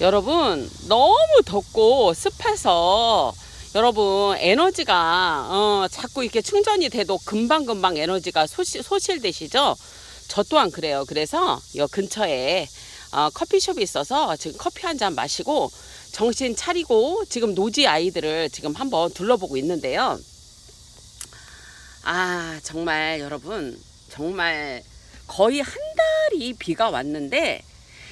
여러분 너무 덥고 습해서 여러분 에너지가 어, 자꾸 이렇게 충전이 돼도 금방금방 에너지가 소실, 소실되시죠? 저 또한 그래요. 그래서 여 근처에 어, 커피숍이 있어서 지금 커피 한 잔 마시고 정신 차리고 지금 노지 아이들을 지금 한번 둘러보고 있는데요. 아 정말 여러분 정말 거의 한 달이 비가 왔는데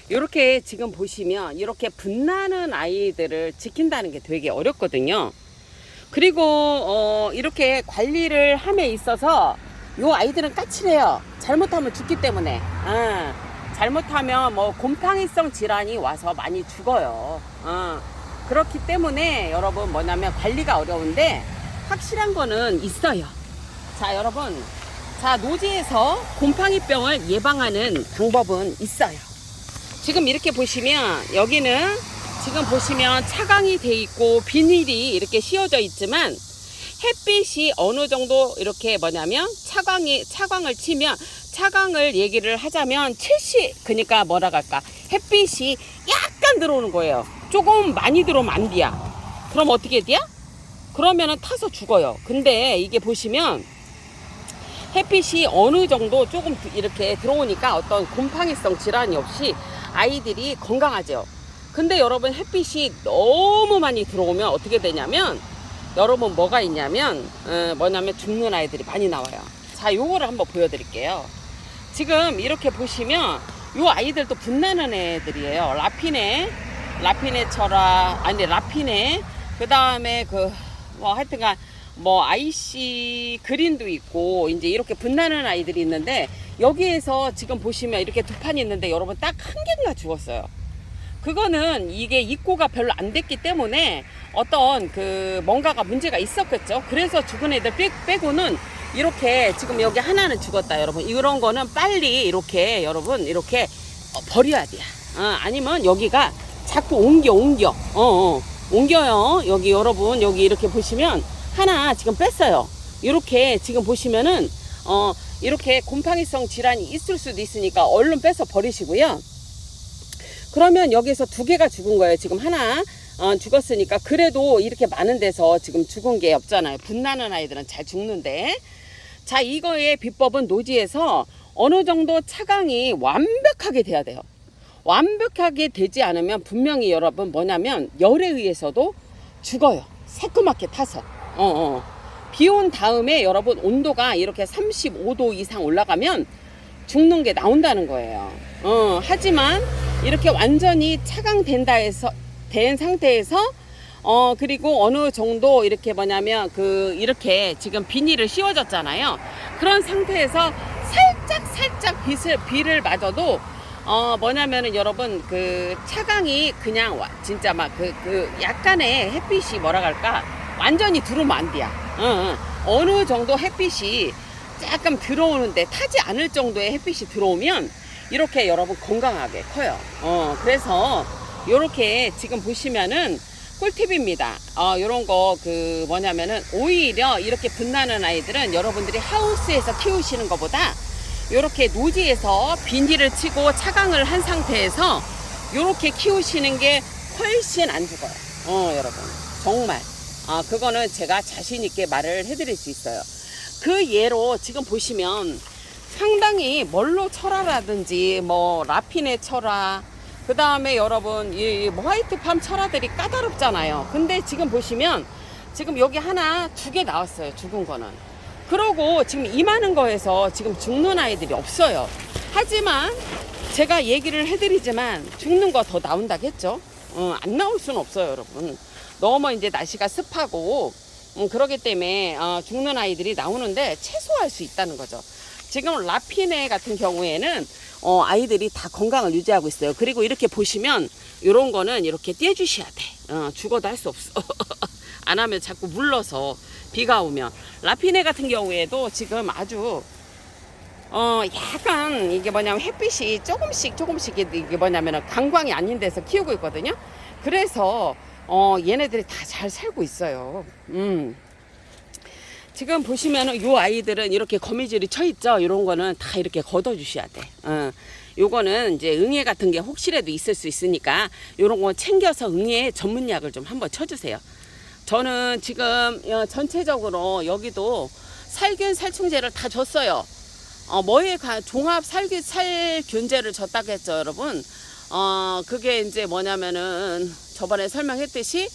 이렇게 지금 보시면 이렇게 분나는 아이들을 지킨다는 게 되게 어렵거든요. 그리고 어, 이렇게 관리를 함에 있어서 요 아이들은 까칠해요. 잘못하면 죽기 때문에. 아, 잘못하면 뭐 곰팡이성 질환이 와서 많이 죽어요. 어, 그렇기 때문에 여러분 뭐냐면 관리가 어려운데 확실한 거는 있어요. 자 여러분 자 노지에서 곰팡이병을 예방하는 방법은 있어요. 지금 이렇게 보시면 여기는 지금 보시면 차광이 돼 있고 비닐이 이렇게 씌워져 있지만 햇빛이 어느 정도 이렇게 뭐냐면 차광이 차광을 치면 차광을 얘기를 하자면 70 그러니까 뭐라 할까 햇빛이 약간 들어오는 거예요. 조금 많이 들어오면 안 돼야. 그럼 어떻게 돼야? 그러면은 타서 죽어요. 근데 이게 보시면 햇빛이 어느 정도 조금 이렇게 들어오니까 어떤 곰팡이성 질환이 없이 아이들이 건강하죠. 근데 여러분 햇빛이 너무 많이 들어오면 어떻게 되냐면 여러분 뭐가 있냐면 어, 뭐냐면 죽는 아이들이 많이 나와요. 자, 요거를 한번 보여드릴게요. 지금 이렇게 보시면 요 아이들도 분나는 애들이에요. 라피네, 라피네 철아, 아니 라피네. 그 다음에 그 뭐 하여튼간 뭐 아이씨 그린도 있고 이제 이렇게 분나는 아이들이 있는데 여기에서 지금 보시면 이렇게 두 판이 있는데 여러분 딱 한 개가 죽었어요. 그거는 이게 입고가 별로 안 됐기 때문에 어떤 그 뭔가가 문제가 있었겠죠. 그래서 죽은 애들 빼, 빼고는 이렇게 지금 여기 하나는 죽었다 여러분. 이런 거는 빨리 이렇게 여러분 이렇게 어, 버려야 돼요. 어, 아니면 여기가 자꾸 옮겨 옮겨. 어, 어. 옮겨요. 여기 여러분 여기 이렇게 보시면 하나 지금 뺐어요. 이렇게 지금 보시면은 어 이렇게 곰팡이성 질환이 있을 수도 있으니까 얼른 빼서 버리시고요. 그러면 여기서 두 개가 죽은 거예요. 지금 하나 어, 죽었으니까 그래도 이렇게 많은 데서 지금 죽은 게 없잖아요. 분나는 아이들은 잘 죽는데 자 이거의 비법은 노지에서 어느 정도 차강이 완벽하게 돼야 돼요. 완벽하게 되지 않으면 분명히 여러분 뭐냐면 열에 의해서도 죽어요. 새끄맣게 타서. 어, 어. 비온 다음에 여러분 온도가 이렇게 35도 이상 올라가면 죽는 게 나온다는 거예요. 어, 하지만 이렇게 완전히 차강된다 해서 된 상태에서 어 그리고 어느 정도 이렇게 뭐냐면 그 이렇게 지금 비닐을 씌워졌잖아요. 그런 상태에서 살짝 살짝 빛을 비를 맞아도 어 뭐냐면은 여러분 그 차강이 그냥 와- 진짜 막 그그 약간의 햇빛이 뭐라 할까 완전히 들어오면 안 돼요. 어, 어. 어느 정도 햇빛이 조금 들어오는데 타지 않을 정도의 햇빛이 들어오면 이렇게 여러분 건강하게 커요. 어, 그래서 요렇게 지금 보시면은 꿀팁입니다. 어, 요런 거 그 뭐냐면은 오히려 이렇게 분나는 아이들은 여러분들이 하우스에서 키우시는 것보다 요렇게 노지에서 비닐을 치고 차강을 한 상태에서 요렇게 키우시는 게 훨씬 안 죽어요. 어, 여러분. 정말. 아, 그거는 제가 자신 있게 말을 해드릴 수 있어요. 그 예로 지금 보시면 상당히 멀로 철화라든지 뭐 라피네 철화 그 다음에 여러분 이, 이 화이트팜 철화들이 까다롭잖아요. 근데 지금 보시면 지금 여기 하나 두 개 나왔어요 죽은 거는. 그러고 지금 이만한 거에서 지금 죽는 아이들이 없어요. 하지만 제가 얘기를 해드리지만 죽는 거 더 나온다겠죠? 어, 안 나올 수는 없어요 여러분 너무 이제 날씨가 습하고 음, 그러기 때문에 어, 죽는 아이들이 나오는데 최소화할 수 있다는 거죠. 지금 라피네 같은 경우에는 어, 아이들이 다 건강을 유지하고 있어요. 그리고 이렇게 보시면 이런 거는 이렇게 떼주셔야 돼. 어, 죽어도 할 수 없어. 안 하면 자꾸 물러서 비가 오면 라피네 같은 경우에도 지금 아주 어 약간 이게 뭐냐면 햇빛이 조금씩 조금씩 이게 뭐냐면 은 강광이 아닌 데서 키우고 있거든요. 그래서 어 얘네들이 다 잘 살고 있어요. 음. 지금 보시면은 요 아이들은 이렇게 거미줄이 쳐 있죠. 이런 거는 다 이렇게 걷어 주셔야 돼. 어. 요거는 이제 응애 같은 게 혹시라도 있을 수 있으니까 요런 거 챙겨서 응애 전문약을 좀 한번 쳐 주세요. 저는 지금 어, 전체적으로 여기도 살균 살충제를 다 줬어요. 어, 뭐에 가, 종합 살균 살균제를 줬다고 했죠, 여러분. 어, 그게 이제 뭐냐면은 저번에 설명했듯이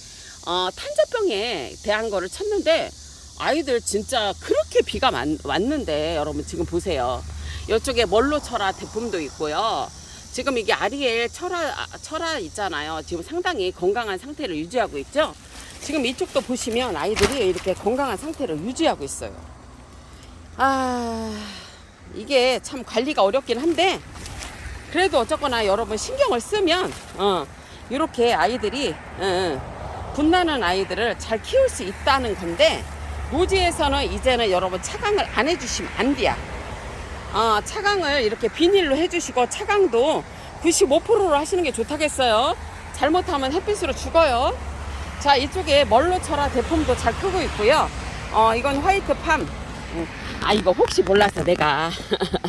어, 탄저병에 대한 거를 쳤는데 아이들 진짜 그렇게 비가 많, 왔는데 여러분 지금 보세요. 이쪽에 멀로 철화 대품도 있고요. 지금 이게 아리엘 철화 아, 철화 있잖아요. 지금 상당히 건강한 상태를 유지하고 있죠. 지금 이쪽도 보시면 아이들이 이렇게 건강한 상태를 유지하고 있어요. 아 이게 참 관리가 어렵긴 한데 그래도 어쨌거나 여러분 신경을 쓰면 어 이렇게 아이들이 어, 어, 분나는 아이들을 잘 키울 수 있다는 건데 노지에서는 이제는 여러분 차강을 안 해주시면 안 돼요. 어, 차강을 이렇게 비닐로 해주시고 차강도 95%로 하시는 게 좋다겠어요. 잘못하면 햇빛으로 죽어요. 자 이쪽에 멀로 철화 대품도 잘 크고 있고요. 어 이건 화이트 팜. 음, 아 이거 혹시 몰라서 내가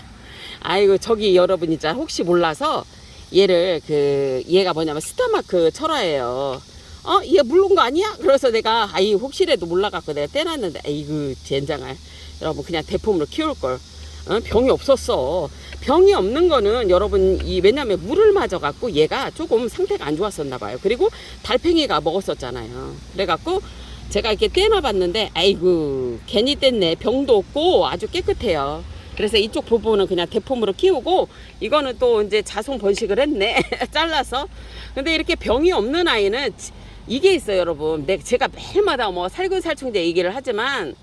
아이고 저기 여러분 진짜 혹시 몰라서 얘를 그 얘가 뭐냐면 스타마크 철화예요. 어, 얘 물른 거 아니야? 그래서 내가 아이 혹시라도 몰라갖고 내가 떼놨는데 아이고 젠장할 여러분 그냥 대품으로 키울 걸. 어, 병이 없었어. 병이 없는 거는 여러분 이 왜냐면 물을 맞아 갖고 얘가 조금 상태가 안 좋았었나 봐요. 그리고 달팽이가 먹었었잖아요. 그래 갖고 제가 이렇게 떼놔 봤는데 아이고 괜히 뗐네. 병도 없고 아주 깨끗해요. 그래서 이쪽 부분은 그냥 대품으로 키우고 이거는 또 이제 자손 번식을 했네. 잘라서. 근데 이렇게 병이 없는 아이는 지- 이게 있어요, 여러분. 내 제가 매일마다 뭐 살균살충제 얘기를 하지만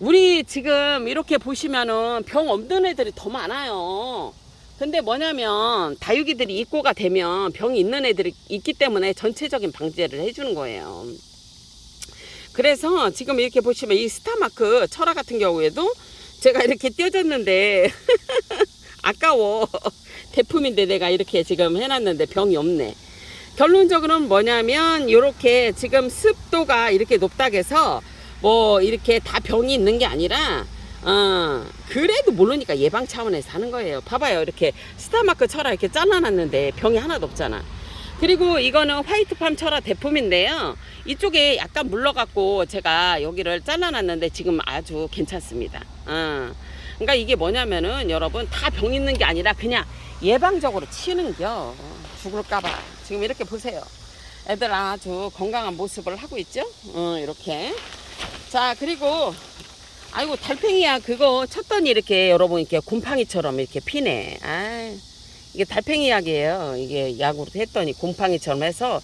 우리 지금 이렇게 보시면은 병 없는 애들이 더 많아요. 근데 뭐냐면 다육이들이 입고가 되면 병이 있는 애들이 있기 때문에 전체적인 방제를 해주는 거예요. 그래서 지금 이렇게 보시면 이 스타마크 철화 같은 경우에도 제가 이렇게 띄워줬는데 아까워 대품인데 내가 이렇게 지금 해놨는데 병이 없네. 결론적으로는 뭐냐면 이렇게 지금 습도가 이렇게 높다고 해서 뭐 이렇게 다 병이 있는 게 아니라 어 그래도 모르니까 예방 차원에서 하는 거예요. 봐봐요 이렇게 스타마크 철화 이렇게 잘라놨는데 병이 하나도 없잖아. 그리고 이거는 화이트팜 철화 대품인데요. 이쪽에 약간 물러갖고 제가 여기를 잘라놨는데 지금 아주 괜찮습니다. 어. 그러니까 이게 뭐냐면은 여러분 다 병 있는 게 아니라 그냥 예방적으로 치는겨 죽을까봐 지금 이렇게 보세요. 애들 아주 건강한 모습을 하고 있죠. 어, 이렇게. 자 그리고 아이고 달팽이야 그거 쳤더니 이렇게 여러분 이렇게 곰팡이처럼 이렇게 피네. 아 이게 달팽이 약이에요. 이게 약으로 했더니 곰팡이처럼 해서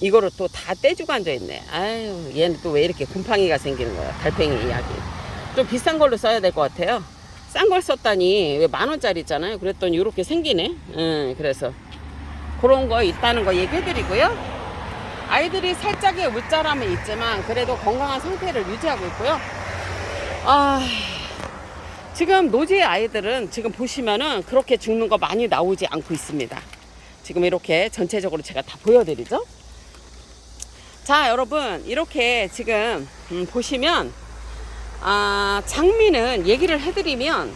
이거를 또 다 떼주고 앉아있네. 아유, 얘는 또 왜 이렇게 곰팡이가 생기는 거야. 달팽이 약이. 좀 비싼 걸로 써야 될 것 같아요. 싼 걸 썼다니, 왜 만 원짜리 있잖아요. 그랬더니 이렇게 생기네. 응, 그래서. 그런 거 있다는 거 얘기해드리고요. 아이들이 살짝의 울자람은 있지만, 그래도 건강한 상태를 유지하고 있고요. 아, 지금 노지의 아이들은 지금 보시면은 그렇게 죽는 거 많이 나오지 않고 있습니다. 지금 이렇게 전체적으로 제가 다 보여드리죠. 자, 여러분, 이렇게 지금 음, 보시면 아, 장미는 얘기를 해드리면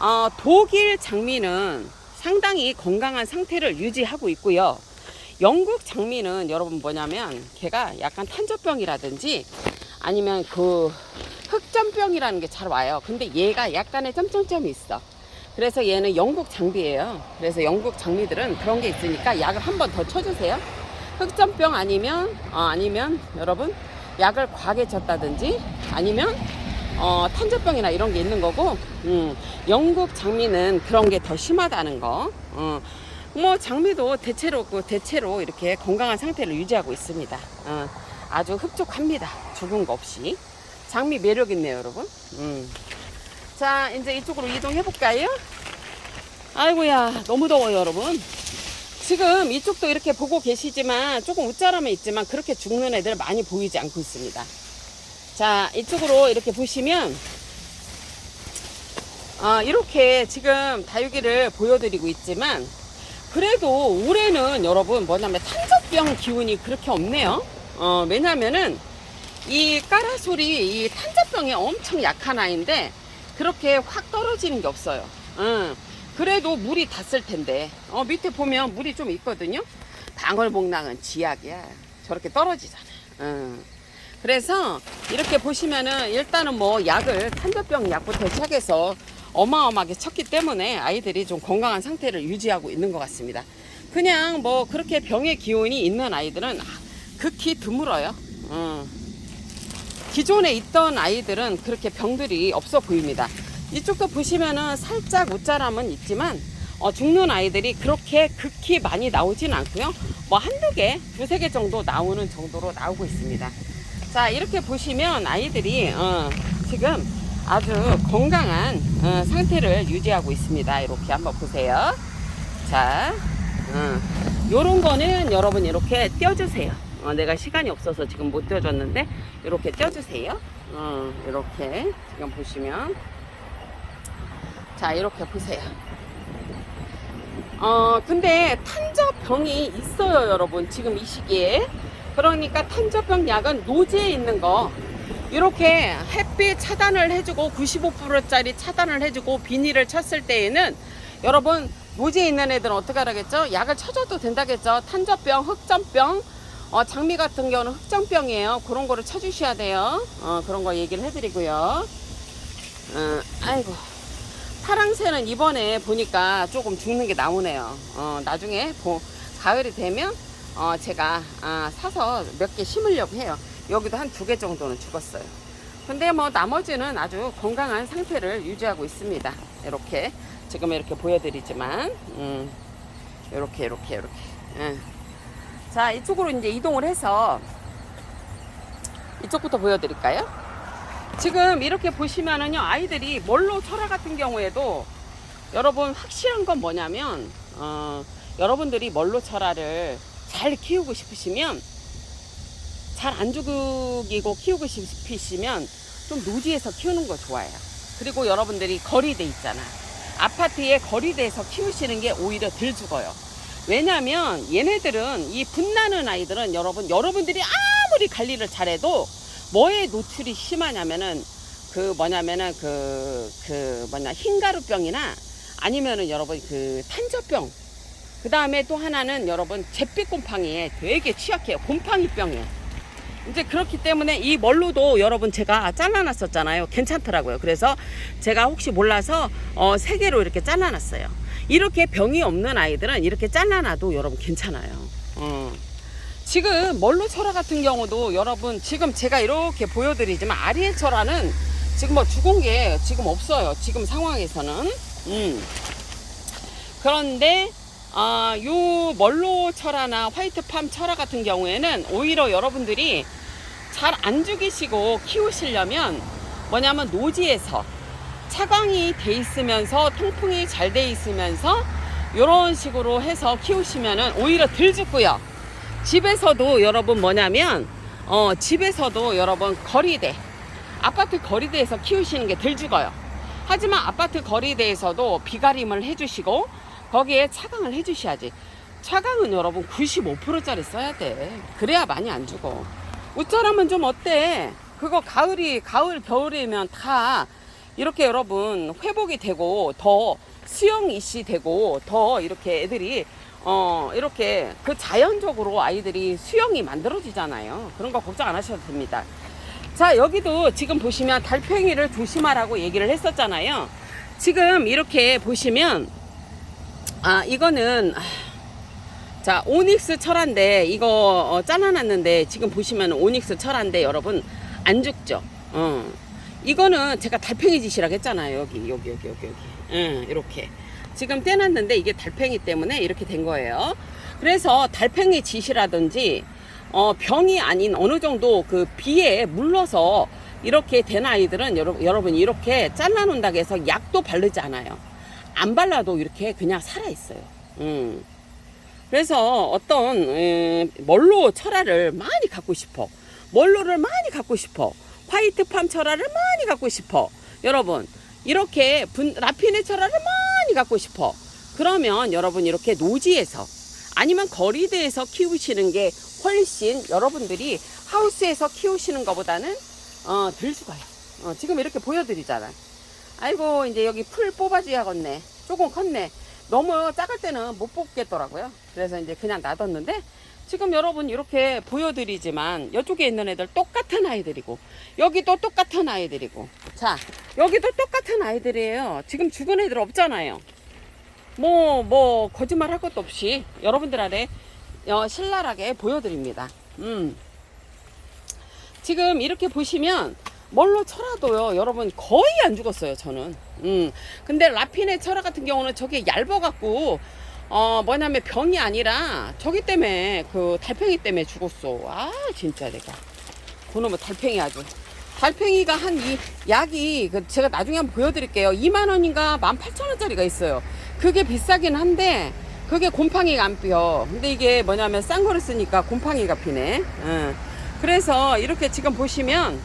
어, 독일 장미는 상당히 건강한 상태를 유지하고 있고요. 영국 장미는 여러분 뭐냐면 걔가 약간 탄저병이라든지 아니면 그 흑점병이라는 게 잘 와요. 근데 얘가 약간의 점점점이 있어. 그래서 얘는 영국 장비예요. 그래서 영국 장미들은 그런 게 있으니까 약을 한 번 더 쳐주세요. 흑점병 아니면 어, 아니면 여러분 약을 과하게 쳤다든지 아니면 어, 탄저병이나 이런 게 있는 거고 음, 영국 장미는 그런 게 더 심하다는 거. 어, 뭐 장미도 대체로 그 대체로 이렇게 건강한 상태를 유지하고 있습니다. 어, 아주 흡족합니다. 죽은 거 없이. 장미 매력 있네요, 여러분. 음. 자, 이제 이쪽으로 이동해 볼까요? 아이고야, 너무 더워요, 여러분. 지금 이쪽도 이렇게 보고 계시지만 조금 웃자람은 있지만 그렇게 죽는 애들 많이 보이지 않고 있습니다. 자, 이쪽으로 이렇게 보시면 아, 이렇게 지금 다육이를 보여드리고 있지만 그래도 올해는 여러분 뭐냐면 탄저병 기운이 그렇게 없네요. 어, 왜냐면은 이 까라솔이 이 탄저병에 엄청 약한 아이인데 그렇게 확 떨어지는 게 없어요. 응. 그래도 물이 닿을 텐데 어 밑에 보면 물이 좀 있거든요 방울복랑은 지약이야 저렇게 떨어지잖아 어. 그래서 이렇게 보시면은 일단은 뭐 약을 탄저병 약부터 시작해서 어마어마하게 쳤기 때문에 아이들이 좀 건강한 상태를 유지하고 있는 것 같습니다 그냥 뭐 그렇게 병의 기운이 있는 아이들은 극히 드물어요 어. 기존에 있던 아이들은 그렇게 병들이 없어 보입니다. 이쪽도 보시면은 살짝 웃자람은 있지만 어, 죽는 아이들이 그렇게 극히 많이 나오진 않고요. 뭐 한두 개, 두세 개 정도 나오는 정도로 나오고 있습니다. 자, 이렇게 보시면 아이들이 어, 지금 아주 건강한 어, 상태를 유지하고 있습니다. 이렇게 한번 보세요. 자, 어, 요런 거는 여러분 이렇게 떼어주세요. 어, 내가 시간이 없어서 지금 못 떼어줬는데 이렇게 떼어주세요. 어, 이렇게 지금 보시면 자 이렇게 보세요. 어 근데 탄저병이 있어요 여러분 지금 이 시기에 그러니까 탄저병 약은 노지에 있는 거 이렇게 햇빛 차단을 해주고 95%짜리 차단을 해주고 비닐을 쳤을 때에는 여러분 노지에 있는 애들은 어떻게 하라겠죠? 약을 쳐줘도 된다겠죠? 탄저병, 흑점병, 어, 장미 같은 경우는 흑점병이에요. 그런 거를 쳐주셔야 돼요. 어, 그런 거 얘기를 해드리고요. 어, 아이고. 파랑새는 이번에 보니까 조금 죽는 게 나오네요. 어, 나중에 보, 가을이 되면 어, 제가 아, 사서 몇 개 심으려고 해요. 여기도 한 두 개 정도는 죽었어요. 근데 뭐 나머지는 아주 건강한 상태를 유지하고 있습니다. 이렇게 지금 이렇게 보여드리지만 음, 이렇게 이렇게 이렇게. 예. 자 이쪽으로 이제 이동을 해서 이쪽부터 보여드릴까요? 지금 이렇게 보시면은요 아이들이 멀로 철화 같은 경우에도 여러분 확실한 건 뭐냐면 어, 여러분들이 멀로 철화를 잘 키우고 싶으시면 잘 안 죽이고 키우고 싶으시면 좀 노지에서 키우는 거 좋아요. 그리고 여러분들이 거리대 있잖아. 아파트에 거리대에서 키우시는 게 오히려 덜 죽어요. 왜냐면 얘네들은 이 분나는 아이들은 여러분 여러분들이 아무리 관리를 잘해도 뭐에 노출이 심하냐면은 그 뭐냐면은 그, 그 뭐냐 흰가루병이나 아니면은 여러분 그 탄저병. 그 다음에 또 하나는 여러분 잿빛 곰팡이에 되게 취약해요. 곰팡이병이에요. 이제 그렇기 때문에 이 멀로도 여러분 제가 잘라놨었잖아요. 괜찮더라고요. 그래서 제가 혹시 몰라서 어, 세 개로 이렇게 잘라놨어요. 이렇게 병이 없는 아이들은 이렇게 잘라놔도 여러분 괜찮아요. 어. 지금 멀로 철화 같은 경우도 여러분 지금 제가 이렇게 보여드리지만 아리에 철화는 지금 뭐 죽은 게 지금 없어요. 지금 상황에서는. 음. 그런데 아, 요 멀로 철화나 화이트 팜 철화 같은 경우에는 오히려 여러분들이 잘 안 죽이시고 키우시려면 뭐냐면 노지에서 차광이 돼 있으면서 통풍이 잘 돼 있으면서 이런 식으로 해서 키우시면은 오히려 덜 죽고요. 집에서도 여러분 뭐냐면 어 집에서도 여러분 거리대. 아파트 거리대에서 키우시는 게 덜 죽어요. 하지만 아파트 거리대에서도 비가림을 해주시고 거기에 차강을 해주셔야지. 차강은 여러분 95%짜리 써야 돼. 그래야 많이 안 죽어. 웃자라면 좀 어때? 그거 가을이 가을 겨울이면 다 이렇게 여러분 회복이 되고 더 수영 이 씨 되고 더 이렇게 애들이 어, 이렇게 그 자연적으로 아이들이 수영이 만들어지잖아요. 그런 거 걱정 안 하셔도 됩니다. 자, 여기도 지금 보시면 달팽이를 조심하라고 얘기를 했었잖아요. 지금 이렇게 보시면, 아, 이거는, 아, 자, 오닉스 철화인데, 이거 어, 잘라놨는데, 지금 보시면 오닉스 철화인데, 여러분, 안 죽죠? 어. 이거는 제가 달팽이 짓이라고 했잖아요. 여기, 여기, 여기, 여기, 여기. 응, 이렇게. 지금 떼놨는데 이게 달팽이 때문에 이렇게 된 거예요. 그래서 달팽이 짓이라든지 어, 병이 아닌 어느 정도 그 비에 물러서 이렇게 된 아이들은 여러분, 이렇게 잘라놓는다고 해서 약도 바르지 않아요. 안 발라도 이렇게 그냥 살아있어요. 음. 그래서 어떤 음, 멀로 철화를 많이 갖고 싶어. 멀로를 많이 갖고 싶어. 화이트 팜 철화를 많이 갖고 싶어. 여러분 이렇게 분, 라피네 철화를 많이 갖고 싶어. 그러면 여러분 이렇게 노지에서 아니면 거리대에서 키우시는 게 훨씬 여러분들이 하우스에서 키우시는 것보다는 어, 덜 죽어요. 어, 지금 이렇게 보여드리잖아. 아이고 이제 여기 풀 뽑아줘야겠네. 조금 컸네. 너무 작을 때는 못 뽑겠더라고요. 그래서 이제 그냥 놔뒀는데 지금 여러분 이렇게 보여드리지만 이쪽에 있는 애들 똑같은 아이들이고 여기도 똑같은 아이들이고 자 여기도 똑같은 아이들이에요. 지금 죽은 애들 없잖아요. 뭐뭐 거짓말 할 것도 없이 여러분들 아래 어, 신랄하게 보여드립니다. 음. 지금 이렇게 보시면 뭘로 쳐라도요 여러분 거의 안 죽었어요 저는 음 근데 라핀의 철화 같은 경우는 저게 얇아 갖고 어 뭐냐면 병이 아니라 저기 때문에 그 달팽이 때문에 죽었어 아 진짜 내가 그놈의 달팽이 아주 달팽이가 한 이 약이 그 제가 나중에 한번 보여드릴게요 2만 원인가 18,000원짜리가 있어요 그게 비싸긴 한데 그게 곰팡이가 안 펴. 근데 이게 뭐냐면 싼 거를 쓰니까 곰팡이가 피네. 응. 그래서 이렇게 지금 보시면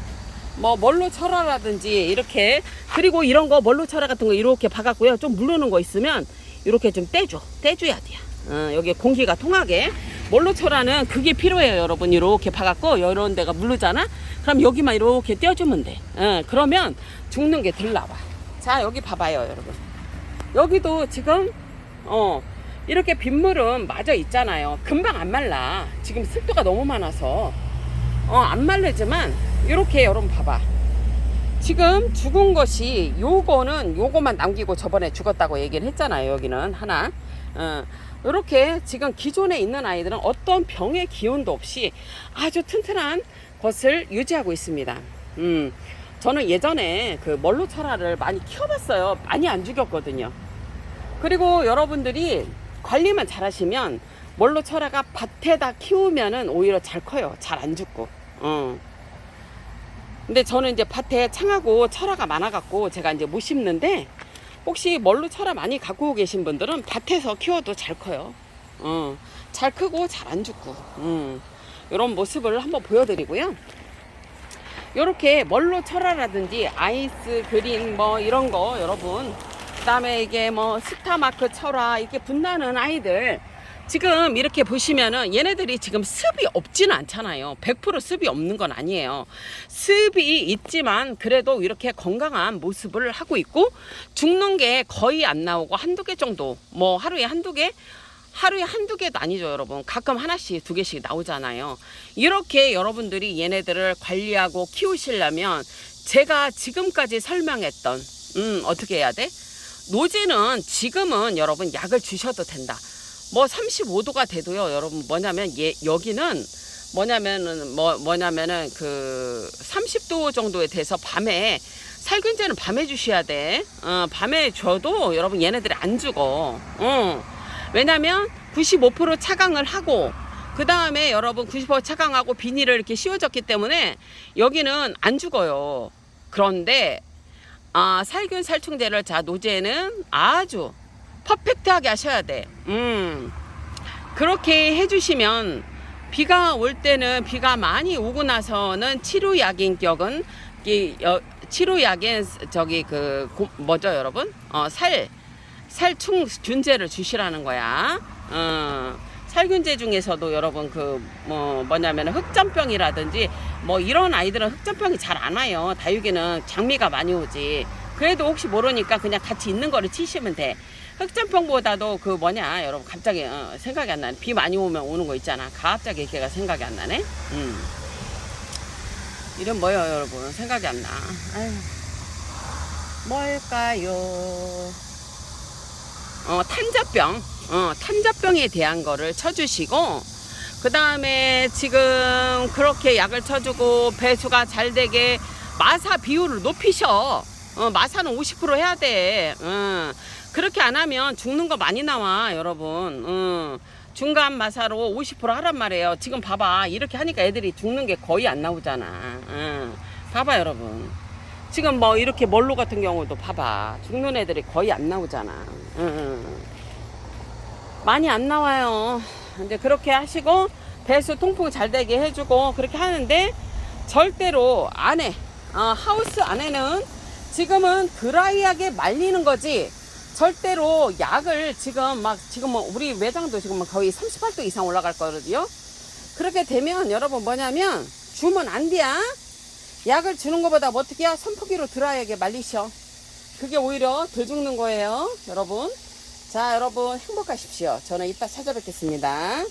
뭐 멀로 철화라든지 이렇게 그리고 이런 거 멀로 철화 같은 거 이렇게 박았고요. 좀 물르는 거 있으면 이렇게 좀 떼줘. 떼줘야 돼요. 어, 여기 공기가 통하게. 멀로 철화는 그게 필요해요, 여러분. 이렇게 박았고 이런 데가 물르잖아. 그럼 여기만 이렇게 떼어주면 돼. 어, 그러면 죽는 게 덜 나와. 자, 여기 봐봐요, 여러분. 여기도 지금 어 이렇게 빗물은 마저 있잖아요. 금방 안 말라. 지금 습도가 너무 많아서 어 안 말르지만 이렇게 여러분 봐봐. 지금 죽은 것이 요거는 요거만 남기고 저번에 죽었다고 얘기를 했잖아요. 여기는 하나. 어, 이렇게 지금 기존에 있는 아이들은 어떤 병의 기운도 없이 아주 튼튼한 것을 유지하고 있습니다. 음, 저는 예전에 그 멀로 철화를 많이 키워봤어요. 많이 안 죽였거든요. 그리고 여러분들이 관리만 잘 하시면 멀로 철화가 밭에다 키우면은 오히려 잘 커요. 잘 안 죽고. 어. 근데 저는 이제 밭에 창하고 철화가 많아갖고 제가 이제 못 심는데 혹시 멀로 철화 많이 갖고 계신 분들은 밭에서 키워도 잘 커요. 어. 잘 크고 잘 안 죽고. 음. 이런 모습을 한번 보여드리고요. 요렇게 멀로 철화라든지 아이스 그린 뭐 이런 거 여러분 그다음에 이게 뭐 스타마크 철화 이렇게 분나는 아이들 지금 이렇게 보시면은 얘네들이 지금 습이 없지는 않잖아요. 100% 습이 없는 건 아니에요. 습이 있지만 그래도 이렇게 건강한 모습을 하고 있고 죽는 게 거의 안 나오고 한두 개 정도 뭐 하루에 한두 개 하루에 한두 개도 아니죠, 여러분. 가끔 하나씩, 두 개씩 나오잖아요. 이렇게 여러분들이 얘네들을 관리하고 키우시려면 제가 지금까지 설명했던, 음, 어떻게 해야 돼? 노지는 지금은 여러분 약을 주셔도 된다. 뭐 35도가 돼도요, 여러분 뭐냐면 얘, 여기는 뭐냐면은 뭐 뭐냐면은 그 30도 정도에 돼서 밤에 살균제는 밤에 주셔야 돼. 어, 밤에 줘도 여러분 얘네들이 안 죽어. 어. 왜냐면 95% 차강을 하고 그 다음에 여러분 90% 차강하고 비닐을 이렇게 씌워졌기 때문에 여기는 안 죽어요. 그런데 아, 살균 살충제를 자 노제는 아주 퍼펙트하게 하셔야 돼. 음. 그렇게 해주시면 비가 올 때는 비가 많이 오고 나서는 치료약인 격은 이 여, 치료약인 저기 그 고, 뭐죠 여러분? 어, 살 살충 균제를 주시라는 거야. 어, 살균제 중에서도 여러분 그 뭐 뭐냐면 흑점병이라든지 뭐 이런 아이들은 흑점병이 잘 안 와요. 다육이는 장미가 많이 오지. 그래도 혹시 모르니까 그냥 같이 있는 거를 치시면 돼. 흑점병보다도 그 뭐냐 여러분 갑자기 어, 생각이 안 나네. 비 많이 오면 오는 거 있잖아. 갑자기 걔가 생각이 안 나네. 음. 이름 뭐예요 여러분? 생각이 안 나. 아유. 뭘까요? 어, 탄저병, 어, 탄저병에 대한 거를 쳐주시고, 그 다음에 지금 그렇게 약을 쳐주고 배수가 잘 되게 마사 비율을 높이셔. 어, 마사는 50% 해야 돼. 어, 그렇게 안 하면 죽는 거 많이 나와, 여러분. 어, 중간 마사로 50% 하란 말이에요. 지금 봐봐. 이렇게 하니까 애들이 죽는 게 거의 안 나오잖아. 어, 봐봐, 여러분. 지금 뭐 이렇게 멀로 같은 경우도 봐봐. 죽는 애들이 거의 안 나오잖아. 응. 많이 안 나와요. 이제 그렇게 하시고 배수 통풍 잘 되게 해주고 그렇게 하는데 절대로 안에 어, 하우스 안에는 지금은 드라이하게 말리는 거지 절대로 약을 지금 막 지금 뭐 우리 매장도 지금 뭐 거의 38도 이상 올라갈 거거든요. 그렇게 되면 여러분 뭐냐면 주면 안 돼야. 약을 주는 것보다 뭐 어떻게 해야 선풍기로 드라이하게 말리셔. 그게 오히려 덜 죽는 거예요, 여러분. 자, 여러분 행복하십시오. 저는 이따 찾아뵙겠습니다.